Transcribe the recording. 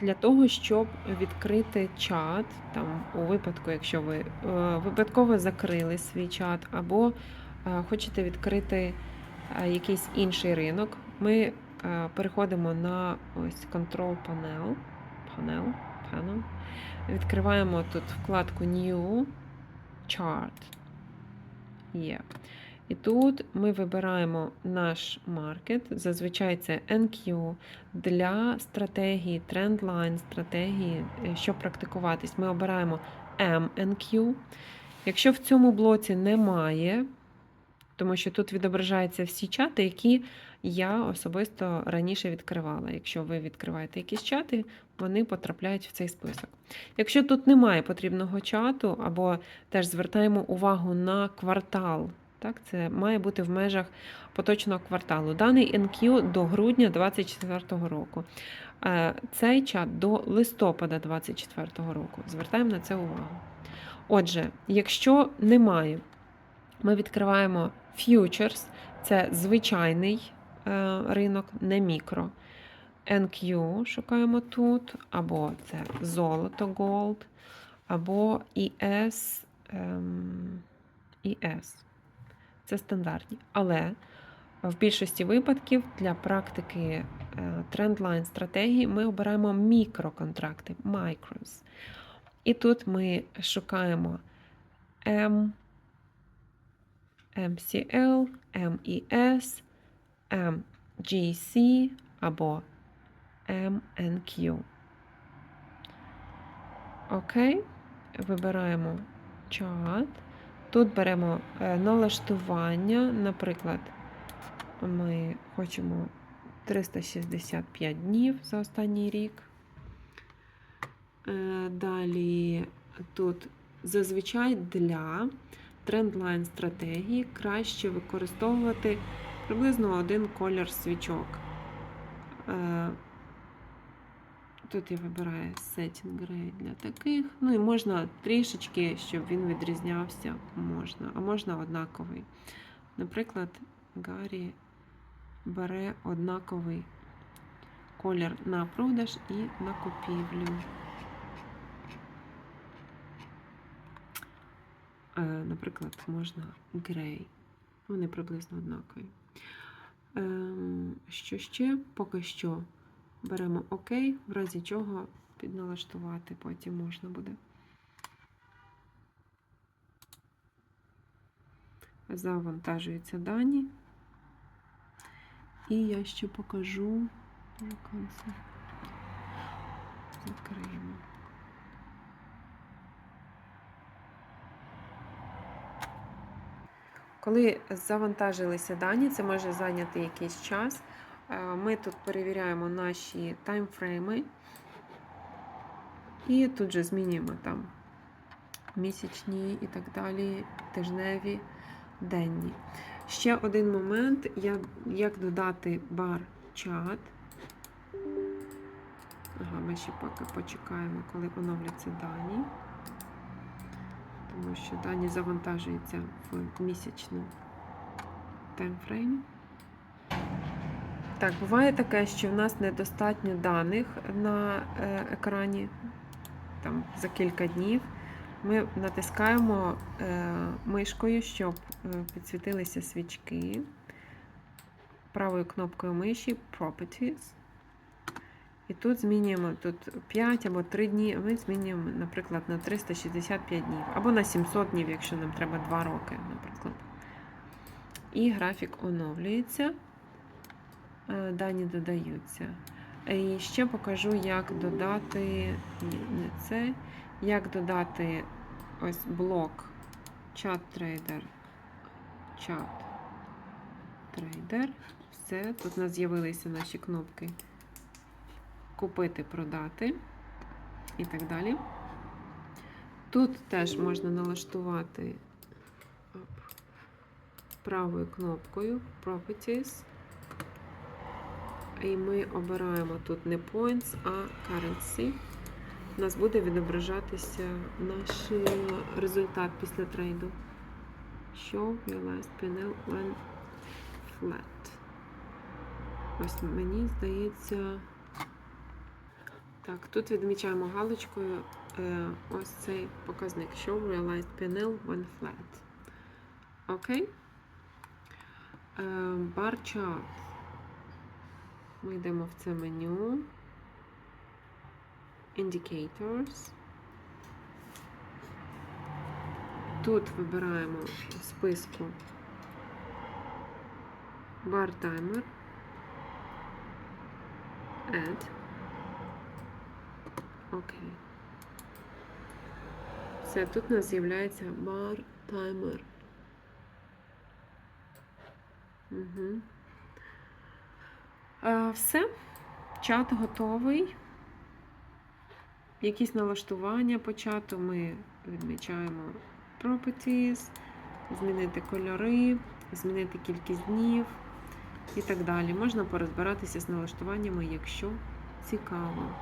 для того, щоб відкрити чат, там у випадку, якщо ви е, випадково закрили свій чат, або е, хочете відкрити е, якийсь інший ринок, ми переходимо на ось Control Panel, Panel, Panel, відкриваємо тут вкладку New Chart. Є. І тут ми вибираємо наш маркет. Зазвичай це NQ для стратегії, трендлайн, стратегії, е, щоб практикуватись. Ми обираємо MNQ. Якщо в цьому блоці немає, тому що тут відображаються всі чати, які я особисто раніше відкривала. Якщо ви відкриваєте якісь чати, вони потрапляють в цей список. Якщо тут немає потрібного чату, або теж звертаємо увагу на квартал, так, це має бути в межах поточного кварталу. Даний NQ до грудня 2024 року. Е, Цей чат до листопада 2024 року. Звертаємо на це увагу. Отже, якщо немає, ми відкриваємо Futures, це звичайний е, ринок, не мікро. NQ шукаємо тут, або це золото Gold, або ES, ES. Це стандартні. Але в більшості випадків для практики е, трендлайн стратегії ми обираємо мікроконтракти, micros. І тут ми шукаємо M, MCL, MES, MGC або MNQ. Окей. Вибираємо чат. Тут беремо е, налаштування. Наприклад, ми хочемо 365 днів за останній рік. Е, Далі тут зазвичай для трендлайн стратегії краще використовувати приблизно один колір свічок. Тут я вибираю Setting Gray для таких. Ну і можна трішечки, щоб він відрізнявся, можна, а можна однаковий. Наприклад, Гаррі бере однаковий колір на продаж і на купівлю. Е, Наприклад, можна грей. Вони приблизно однакові. Ем, Що ще? Поки що беремо ОК, в разі чого підналаштувати потім можна буде. Завантажуються дані. І я ще покажу, як це закриємо. Коли завантажилися дані, це може зайняти якийсь час. Е, Ми тут перевіряємо наші таймфрейми. І тут же змінюємо там місячні і так далі, тижневі, денні. Ще один момент, як, додати бар-чат. Ага, ми ще поки почекаємо, коли оновляться дані. Тому що дані завантажуються в місячному таймфреймі. Так, буває таке, що в нас недостатньо даних на е, екрані там, за кілька днів. Ми натискаємо е, мишкою, щоб е, підсвітилися свічки. Правою кнопкою миші Properties. І тут змінюємо тут 5 або 3 дні. Ми змінюємо, наприклад, на 365 днів, або на 700 днів, якщо нам треба 2 роки, наприклад. І графік оновлюється. Е, дані додаються. І ще покажу, як додати ні, не це, як додати ось блок чат трейдер, чат трейдер. Все, тут у нас з'явилися наші кнопки купити, продати і так далі. Тут теж можна налаштувати правою кнопкою Properties. І ми обираємо тут не points, а currency. У нас буде відображатися наш е, результат після трейду. Show realized PNL when flat. Ось мені здається, Так, тут відмічаємо галочкою е, ось цей показник Show Realized Panel when flat. Окей. Е, Bar chart. Ми йдемо в це меню. Indicators. Тут вибираємо в списку Bar Timer. Add. Окей. Все, тут у нас з'являється бар таймер. Угу. А, все. Чат готовий. Якісь налаштування по чату ми відмічаємо Properties, змінити кольори, змінити кількість днів і так далі. Можна порозбиратися з налаштуваннями, якщо цікаво.